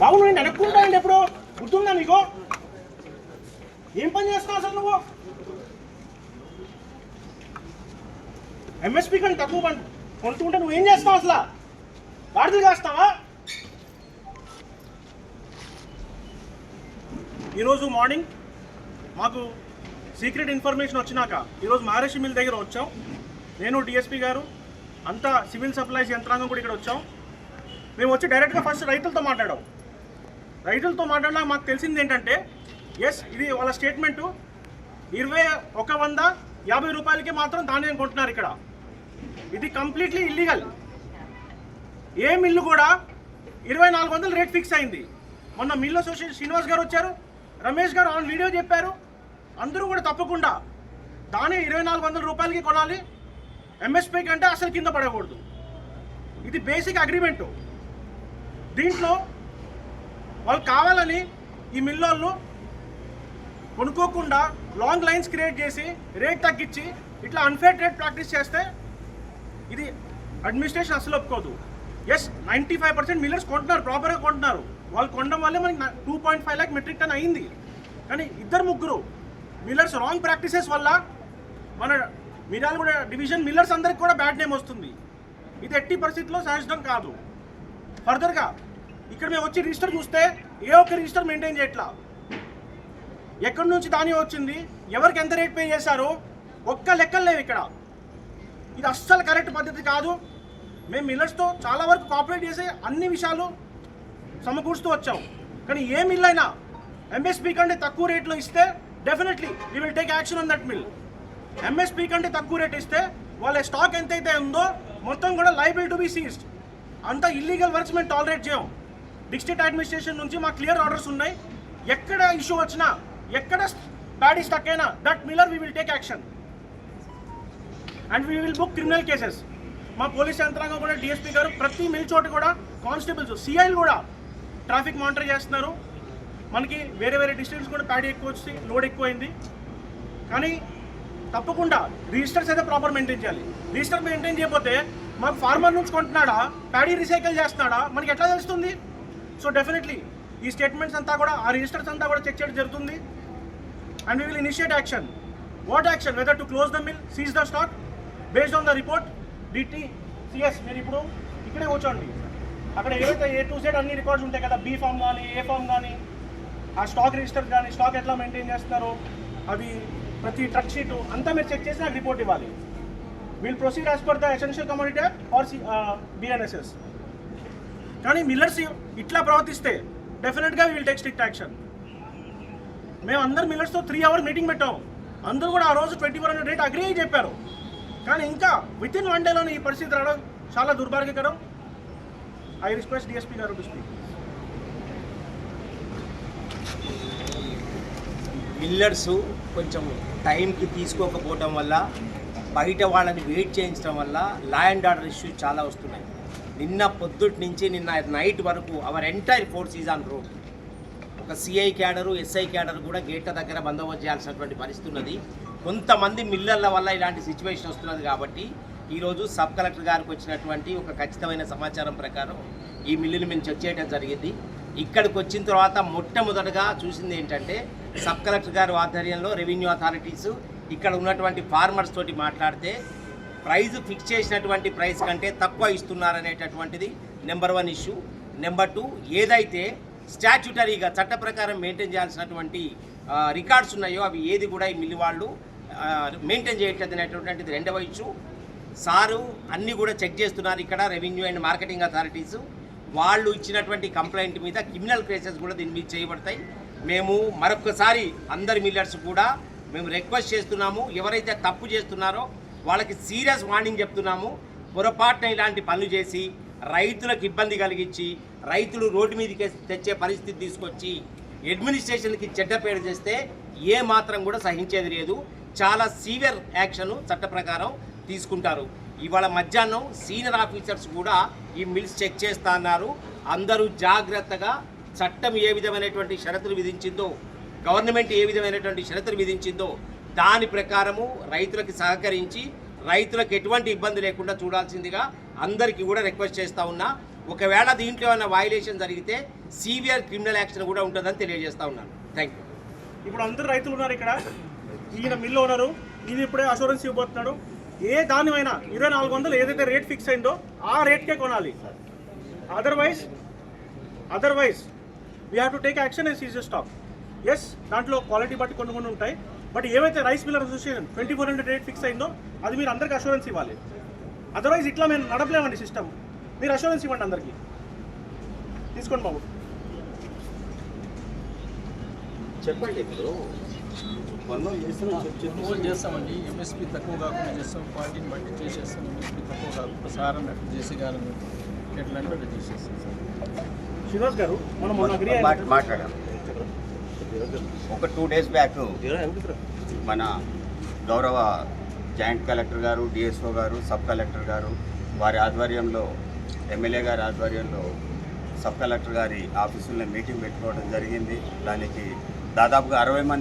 బాబు నువ్వు వెనక్కుంటాయండి ఎప్పుడు. గుర్తుందా నీకు? ఏం పని చేస్తావు అసలు నువ్వు? ఎంఎస్పీ కానీ తక్కువ పని. కొనుక్కుంటే నువ్వు ఏం చేస్తావు అసలు? గాడిదలు కాస్తావా? ఈరోజు మార్నింగ్ మాకు సీక్రెట్ ఇన్ఫర్మేషన్ వచ్చినాక ఈరోజు మహారాష్ట్ర మిల్ దగ్గర వచ్చాం. నేను డిఎస్పీ గారు అంతా సివిల్ సప్లైస్ యంత్రాంగం కూడా ఇక్కడ వచ్చాం. మేము వచ్చి డైరెక్ట్గా ఫస్ట్ రైతులతో మాట్లాడాం. రైతులతో మాట్లాడినా మాకు తెలిసింది ఏంటంటే ఎస్ ఇది వాళ్ళ స్టేట్మెంటు ఇరవై ఒక వంద యాభై రూపాయలకి మాత్రం ధాన్యం కొంటున్నారు ఇక్కడ. ఇది కంప్లీట్లీ ఇల్లీగల్ ఏ మిల్లు కూడా ఇరవై నాలుగు వందలు రేట్ ఫిక్స్ అయింది. మొన్న మిల్లు అసోసియేషన్ శ్రీనివాస్ గారు వచ్చారు రమేష్ గారు ఆన్ వీడియో చెప్పారు. అందరూ కూడా తప్పకుండా దాని ఇరవై నాలుగు వందల రూపాయలకి కొనాలి. ఎంఎస్పీ కంటే అసలు కింద పడకూడదు. ఇది బేసిక్ అగ్రిమెంటు దీంట్లో వాళ్ళు కావాలని ఈ మిల్లోళ్ళు కొనుక్కోకుండా లాంగ్ లైన్స్ క్రియేట్ చేసి రేట్ తగ్గించి ఇట్లా అన్ఫేర్ ట్రేడ్ ప్రాక్టీస్ చేస్తే ఇది అడ్మినిస్ట్రేషన్ అసలు ఒప్పుకోదు. Yes ninety five percent millers కొంటున్నారు ప్రాపర్గా కొంటున్నారు. వాళ్ళు కొనడం వల్లే మనకి two point five lakh metric ton అయింది. కానీ ఇద్దరు ముగ్గురు మిల్లర్స్ రాంగ్ ప్రాక్టీసెస్ వల్ల మన మిరాలు కూడా డివిజన్ మిల్లర్స్ అందరికి కూడా బ్యాడ్ నేమ్ వస్తుంది. ఇది ఎట్టి పరిస్థితిలో సహజం కాదు. ఫర్దర్గా ఇక్కడ మేము వచ్చి రిజిస్టర్ చూస్తే ఏ ఒక్క రిజిస్టర్ మెయింటైన్ చేయట్లా. ఎక్కడి నుంచి ధాన్యం వచ్చింది ఎవరికి ఎంత రేట్ పే చేశారు ఒక్క లెక్కలు లేవు ఇక్కడ. ఇది అస్సలు కరెక్ట్ పద్ధతి కాదు. మేము మిల్లర్స్తో చాలా వరకు కోఆపరేట్ చేసి అన్ని విషయాలు సమకూరుస్తూ వచ్చాం. కానీ ఏ మిల్ అయినా ఎంఎస్పీ కంటే తక్కువ రేట్లో ఇస్తే definitely we will take action on that mill MSP కంటే తక్కువ రేట్ ఇస్తే వాళ్ళ స్టాక్ ఎంతైతే ఉందో మొత్తం కూడా లైబిల్ టు బి సీజ్డ్ అంత ఇల్లీగల్ వర్క్స్ మేము టాలరేట్ చేయం. డిస్ట్రిక్ట్ అడ్మినిస్ట్రేషన్ నుంచి మా క్లియర్ ఆర్డర్స్ ఉన్నాయి. ఎక్కడ ఇష్యూ వచ్చినా ఎక్కడ ప్యాడీ స్టక్ అయినా that miller we will take action and we will book criminal cases మా పోలీస్ యంత్రాంగం కూడా డిఎస్పీ గారు ప్రతి మిల్ చోట కూడా కానిస్టేబుల్స్ సిఐలు కూడా ట్రాఫిక్ మానిటర్ చేస్తున్నారు. మనకి వేరే వేరే డిస్ట్రిక్ట్స్ కూడా ప్యాడీ ఎక్కువ వచ్చి లోడ్ ఎక్కువైంది. కానీ తప్పకుండా రిజిస్టర్స్ అయితే ప్రాపర్ మెయింటైన్ చేయాలి. రిజిస్టర్ మెయింటైన్ చేయకపోతే మాకు ఫార్మర్ నుంచి కొంటున్నాడా? ప్యాడీ రీసైకిల్ చేస్తున్నాడా? మనకి ఎట్లా తెలుస్తుంది? సో డెఫినెట్లీ ఈ స్టేట్మెంట్స్ అంతా కూడా ఆ రిజిస్టర్స్ అంతా కూడా చెక్ చేయడం జరుగుతుంది. And we will initiate action what action whether to close the mill seize the stock based on the report DT CS మీరు ఇప్పుడు ఇక్కడే కూర్చోండి. అక్కడ ఏవైతే ఏ టూ సైడ్ అన్ని రికార్డ్స్ ఉంటాయి కదా బీ ఫామ్ కానీ ఏ ఫామ్ కానీ ఆ స్టాక్ రిజిస్టర్ కానీ స్టాక్ ఎట్లా మెయింటైన్ చేస్తున్నారో? అవి ప్రతి ట్రక్ షీటు అంతా మీరు చెక్ చేసి నాకు రిపోర్ట్ ఇవ్వాలి. Will proceed as per the essential commodity or BNSS కానీ మిల్లర్స్ ఇట్లా ప్రవర్తిస్తే డెఫినెట్గా విల్ టేక్ స్ట్రిక్ట్ యాక్షన్ మేము అందరు మిల్లర్స్తో త్రీ అవర్ మీటింగ్ పెట్టాం. అందరూ కూడా ఆ రోజు twenty four hundred rate agree అయ్యి చెప్పారు. కానీ ఇంకా విత్ ఇన్ వన్ డేలోనే ఈ పరిస్థితి రావడం చాలా దుర్భాగ్యకరం. ఐ రిక్వెస్ట్ డిఎస్పీ గారు టు స్పీక్ మిల్లర్స్ కొంచెం టైంకి తీసుకోకపోవటం వల్ల బయట వాళ్ళని వెయిట్ చేయించడం వల్ల లా అండ్ ఆర్డర్ ఇష్యూస్ చాలా వస్తున్నాయి. నిన్న పొద్దుటి నుంచి నిన్న నైట్ వరకు our entire force is on road ఒక సిఐ క్యాడరు ఎస్ఐ క్యాడర్ కూడా గేట్ల దగ్గర బందోబస్తు చేయాల్సినటువంటి పరిస్థితి ఉన్నది. కొంతమంది మిల్లర్ల వల్ల ఇలాంటి సిచ్యువేషన్ వస్తున్నది కాబట్టి ఈరోజు సబ్ కలెక్టర్ గారికి వచ్చినటువంటి ఒక ఖచ్చితమైన సమాచారం ప్రకారం ఈ మిల్లుని మేము చెక్ చేయడం జరిగింది. ఇక్కడికి వచ్చిన తర్వాత మొట్టమొదటగా చూసింది ఏంటంటే సబ్ కలెక్టర్ గారి ఆధ్వర్యంలో రెవెన్యూ అథారిటీస్ ఇక్కడ ఉన్నటువంటి ఫార్మర్స్ తోటి మాట్లాడితే ప్రైజ్ ఫిక్స్ చేసినటువంటి ప్రైస్ కంటే తక్కువ ఇస్తున్నారనేటటువంటిది number one issue. Number two ఏదైతే స్టాచ్యుటరీగా చట్ట ప్రకారం మెయింటైన్ చేయాల్సినటువంటి రికార్డ్స్ ఉన్నాయో అవి ఏది కూడా ఈ మిల్లు వాళ్ళు మెయింటైన్ చేయట్లేదు రెండవ ఇష్యూ. సారు అన్నీ కూడా చెక్ చేస్తున్నారు ఇక్కడ రెవెన్యూ అండ్ మార్కెటింగ్ అథారిటీస్. వాళ్ళు ఇచ్చినటువంటి కంప్లైంట్ మీద క్రిమినల్ కేసెస్ కూడా దీని మీద చేయబడతాయి. మేము మరొకసారి అందరి మిల్లర్స్ కూడా మేము రిక్వెస్ట్ చేస్తున్నాము ఎవరైతే తప్పు చేస్తున్నారో వాళ్ళకి సీరియస్ వార్నింగ్ చెప్తున్నాము. పొరపాటున ఇలాంటి పనులు చేసి రైతులకు ఇబ్బంది కలిగించి రైతులు రోడ్డు మీదకి తెచ్చే పరిస్థితి తీసుకొచ్చి అడ్మినిస్ట్రేషన్కి చెడ్డ పేరు చేస్తే ఏ మాత్రం కూడా సహించేది లేదు. చాలా సీవియర్ యాక్షన్ చట్ట ప్రకారం తీసుకుంటారు. ఇవాళ మధ్యాహ్నం సీనియర్ ఆఫీసర్స్ కూడా ఈ మిల్స్ చెక్ చేస్తా అన్నారు. అందరూ జాగ్రత్తగా చట్టం ఏ విధమైనటువంటి షరతులు విధించిందో గవర్నమెంట్ ఏ విధమైనటువంటి షరతులు విధించిందో దాని ప్రకారము రైతులకు సహకరించి రైతులకు ఎటువంటి ఇబ్బంది లేకుండా చూడాల్సిందిగా అందరికీ కూడా రిక్వెస్ట్ చేస్తూ ఉన్నా. ఒకవేళ దీంట్లో ఏమైనా వైలేషన్ జరిగితే సీవియర్ క్రిమినల్ యాక్షన్ కూడా ఉంటుందని తెలియజేస్తా ఉన్నాను. థ్యాంక్ యూ ఇప్పుడు అందరు రైతులు ఉన్నారు ఇక్కడ. ఈయన మిల్లు ఉన్నారు. ఈయన ఇప్పుడే అసూరెన్స్ ఇవ్వబోతున్నాడు. ఏ దానివైనా ఇరవై నాలుగు వందలు ఏదైతే రేట్ ఫిక్స్ అయిందో ఆ రేట్కే కొనాలి. Otherwise otherwise we have to take action and seize stocks దాంట్లో క్వాలిటీ బట్టి కొన్ని కొన్ని ఉంటాయి. బట్ ఏవైతే rice miller association twenty four hundred rate fix అయిందో అది మీరు అందరికి అష్యూరెన్స్ ఇవ్వాలి. అదర్వైజ్ ఇట్లా మేము నడపలేమండి సిస్టమ్ మీరు అష్యూరెన్స్ ఇవ్వండి అందరికీ. తీసుకోండి బాబు. చెప్పండి ఇప్పుడు. కొనుగోలు చేస్తామండి. ఎంఎస్పి తక్కువ కాకుండా చేస్తాం. క్వాలిటీని బట్టి చేసేస్తాం. ఎంఎస్పి తక్కువ కాకుండా సార్ అన్నట్టు చేసి గారు ఎట్లా అంటే అట్లా చేసేస్తాం సార్. శ్రీనివాస్ గారు మనం మొన్న అగ్రి మాట్- మాట్లాడాం ఒక టూ డేస్ బ్యాక్ మన గౌరవ joint collector garu DSO garu sub collector garu వారి ఆధ్వర్యంలో ఎమ్మెల్యే గారి ఆధ్వర్యంలో సబ్ కలెక్టర్ గారి ఆఫీసుల్లో మీటింగ్ పెట్టుకోవడం జరిగింది. దానికి దాదాపుగా అరవై మంది